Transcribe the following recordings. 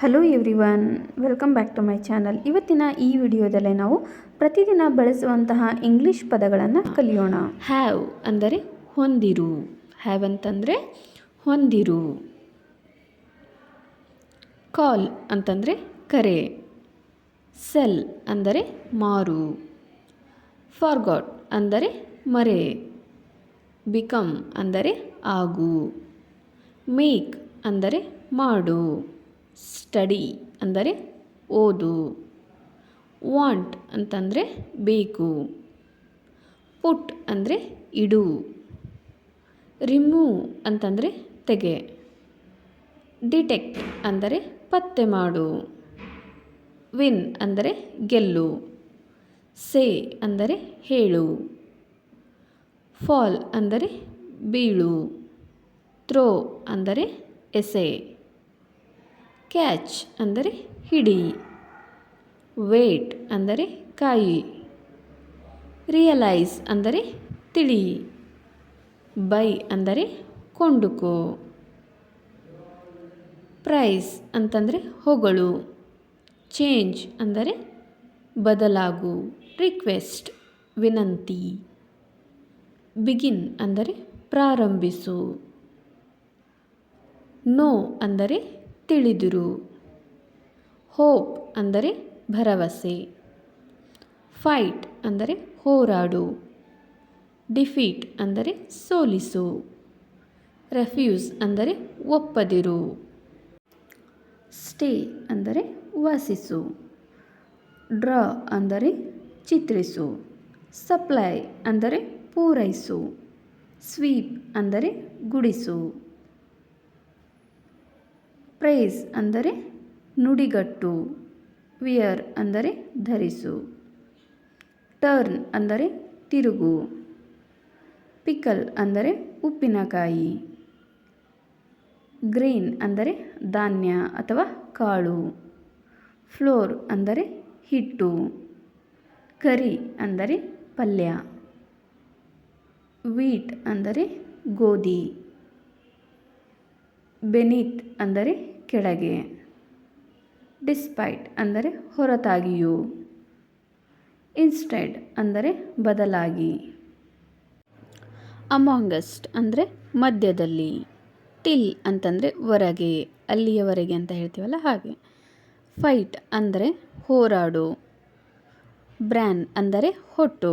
Hello everyone welcome back to my channel ಇವತ್ತಿನ ಈ ವಿಡಿಯೋದಲ್ಲೇ ನಾವು ಪ್ರತಿದಿನ ಬಳಸುವಂತಹ ಇಂಗ್ಲೀಷ್ ಪದಗಳನ್ನು ಕಲಿಯೋಣ. ಹ್ಯಾವ್ ಅಂದರೆ ಹೊಂದಿರು. ಹ್ಯಾವ್ ಅಂತಂದರೆ ಹೊಂದಿರು. ಕಾಲ್ ಅಂತಂದರೆ ಕರೆ. ಸೆಲ್ ಅಂದರೆ ಮಾರು. ಫಾರ್ಗಾಟ್ ಅಂದರೆ ಮರೆ. ಬಿಕಮ್ ಅಂದರೆ ಆಗು. ಮೇಕ್ ಅಂದರೆ ಮಾಡು. ಸ್ಟಡಿ ಅಂದರೆ ಓದು. ವಾಂಟ್ ಅಂತಂದರೆ ಬೇಕು. ಪುಟ್ ಅಂದರೆ ಇಡು. ರಿಮೂವ್ ಅಂತಂದರೆ ತೆಗೆ. ಡಿಟೆಕ್ಟ್ ಅಂದರೆ ಪತ್ತೆ ಮಾಡು. ವಿನ್ ಅಂದರೆ ಗೆಲ್ಲು. ಸೇ ಅಂದರೆ ಹೇಳು. ಫಾಲ್ ಅಂದರೆ ಬೀಳು. ಥ್ರೋ ಅಂದರೆ ಎಸೆ. ಕ್ಯಾಚ್ ಅಂದರೆ ಹಿಡಿ. ವೇಟ್ ಅಂದರೆ ಕಾಯಿ. ರಿಯಲೈಸ್ ಅಂದರೆ ತಿಳಿ. ಬೈ ಅಂದರೆ ಕೊಂಡುಕೋ. ಪ್ರೈಸ್ ಅಂತಂದರೆ ಹೊಗಳು. ಚೇಂಜ್ ಅಂದರೆ ಬದಲಾಗು. ರಿಕ್ವೆಸ್ಟ್ ವಿನಂತಿ. ಬಿಗಿನ್ ಅಂದರೆ ಪ್ರಾರಂಭಿಸು. ನೋ ಅಂದರೆ ತಿಳಿದಿರು. ಹೋಪ್ ಅಂದರೆ ಭರವಸೆ. ಫೈಟ್ ಅಂದರೆ ಹೋರಾಡು. ಡಿಫೀಟ್ ಅಂದರೆ ಸೋಲಿಸು. ರೆಫ್ಯೂಸ್ ಅಂದರೆ ಒಪ್ಪದಿರು. ಸ್ಟೇ ಅಂದರೆ ವಾಸಿಸು. ಡ್ರಾ ಅಂದರೆ ಚಿತ್ರಿಸು. ಸಪ್ಲೈ ಅಂದರೆ ಪೂರೈಸು. ಸ್ವೀಪ್ ಅಂದರೆ ಗುಡಿಸು. ಪ್ರೇಸ್ ಅಂದರೆ ನುಡಿಗಟ್ಟು ವಿಯರ್ ಅಂದರೆ ಧರಿಸು ಟರ್ನ್ ಅಂದರೆ ತಿರುಗು ಪಿಕಲ್ ಅಂದರೆ ಉಪ್ಪಿನಕಾಯಿ ಗ್ರೀನ್ ಅಂದರೆ ಧಾನ್ಯ ಅಥವಾ ಕಾಳು ಫ್ಲೋರ್ ಅಂದರೆ ಹಿಟ್ಟು ಕರಿ ಅಂದರೆ ಪಲ್ಯ ವೀಟ್ ಅಂದರೆ ಗೋಧಿ. ಬೆನೀತ್ ಅಂದರೆ ಕೆಳಗೆ, ಡಿಸ್ಪೈಟ್ ಅಂದರೆ ಹೊರತಾಗಿಯೂ, ಇನ್ಸ್ಟೆಡ್ ಅಂದರೆ ಬದಲಾಗಿ, ಅಮಾಂಗಸ್ಟ್ ಅಂದರೆ ಮಧ್ಯದಲ್ಲಿ, ಟಿಲ್ ಅಂತಂದರೆ ಹೊರಗೆ, ಅಲ್ಲಿಯವರೆಗೆ ಅಂತ ಹೇಳ್ತೀವಲ್ಲ ಹಾಗೆ. ಫೈಟ್ ಅಂದರೆ ಹೋರಾಡು, ಬ್ರ್ಯಾನ್ ಅಂದರೆ ಹೊಟ್ಟು,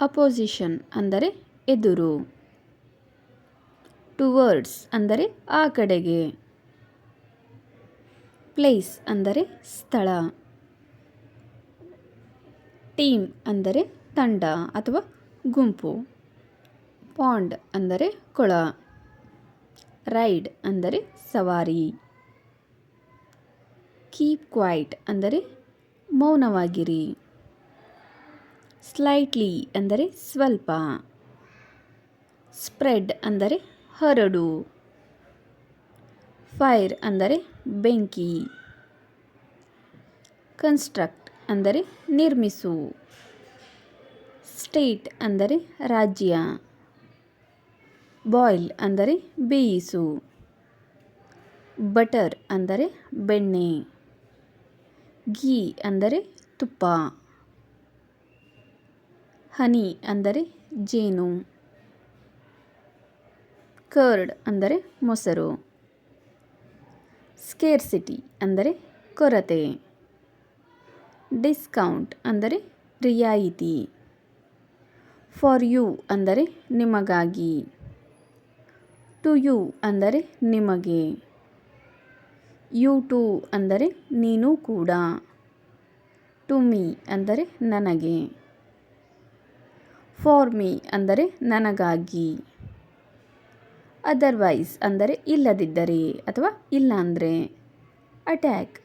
ಅಪೋಸಿಷನ್ ಅಂದರೆ ಎದುರು. ಟುವರ್ಡ್ಸ್ ಅಂದರೆ ಆ ಕಡೆಗೆ. ಪ್ಲೇಸ್ ಅಂದರೆ ಸ್ಥಳ. ಟೀಮ್ ಅಂದರೆ ತಂಡ ಅಥವಾ ಗುಂಪು. ಪಾಂಡ್ ಅಂದರೆ ಕೊಳ. ರೈಡ್ ಅಂದರೆ ಸವಾರಿ. ಕೀಪ್ ಕ್ವೈಟ್ ಅಂದರೆ ಮೌನವಾಗಿರಿ. ಸ್ಲೈಟ್ಲಿ ಅಂದರೆ ಸ್ವಲ್ಪ. ಸ್ಪ್ರೆಡ್ ಅಂದರೆ ಹರಡು. ಫೈರ್ ಅಂದರೆ ಬೆಂಕಿ. ಕನ್ಸ್ಟ್ರಕ್ಟ್ ಅಂದರೆ ನಿರ್ಮಿಸು. ಸ್ಟೇಟ್ ಅಂದರೆ ರಾಜ್ಯ. ಬಾಯ್ಲ್ ಅಂದರೆ ಬೇಯಿಸು. ಬಟರ್ ಅಂದರೆ ಬೆಣ್ಣೆ. ಘೀ ಅಂದರೆ ತುಪ್ಪ. ಹನಿ ಅಂದರೆ ಜೇನು. ಕರ್ಡ್ ಅಂದರೆ ಮೊಸರು. ಸ್ಕೇರ್ಸಿಟಿ ಅಂದರೆ ಕೊರತೆ. ಡಿಸ್ಕೌಂಟ್ ಅಂದರೆ ರಿಯಾಯಿತಿ. ಫಾರ್ ಯು ಅಂದರೆ ನಿಮಗಾಗಿ. ಟು ಯು ಅಂದರೆ ನಿಮಗೆ. ಯು ಟು ಅಂದರೆ ನೀನು ಕೂಡ. ಟು ಮೀ ಅಂದರೆ ನನಗೆ. ಫಾರ್ ಮೀ ಅಂದರೆ ನನಗಾಗಿ. ಅದರ್ವೈಸ್ ಅಂದರೆ ಇಲ್ಲದಿದ್ದರೆ ಅಥವಾ ಇಲ್ಲ ಅಂದರೆ. ಅಟ್ಯಾಕ್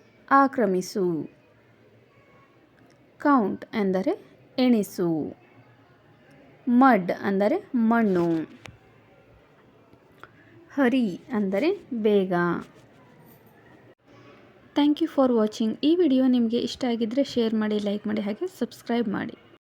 ಆಕ್ರಮಿಸು. ಕೌಂಟ್ ಎಂದರೆ ಎಣಿಸು. ಮಡ್ ಅಂದರೆ ಮಣ್ಣು. ಹರಿ ಅಂದರೆ ಬೇಗ. ಥ್ಯಾಂಕ್ ಯು ಫಾರ್ ವಾಚಿಂಗ್ ಈ ವಿಡಿಯೋ ನಿಮಗೆ ಇಷ್ಟ ಆಗಿದ್ದರೆ ಶೇರ್ ಮಾಡಿ ಲೈಕ್ ಮಾಡಿ ಹಾಗೆ ಸಬ್ಸ್ಕ್ರೈಬ್ ಮಾಡಿ.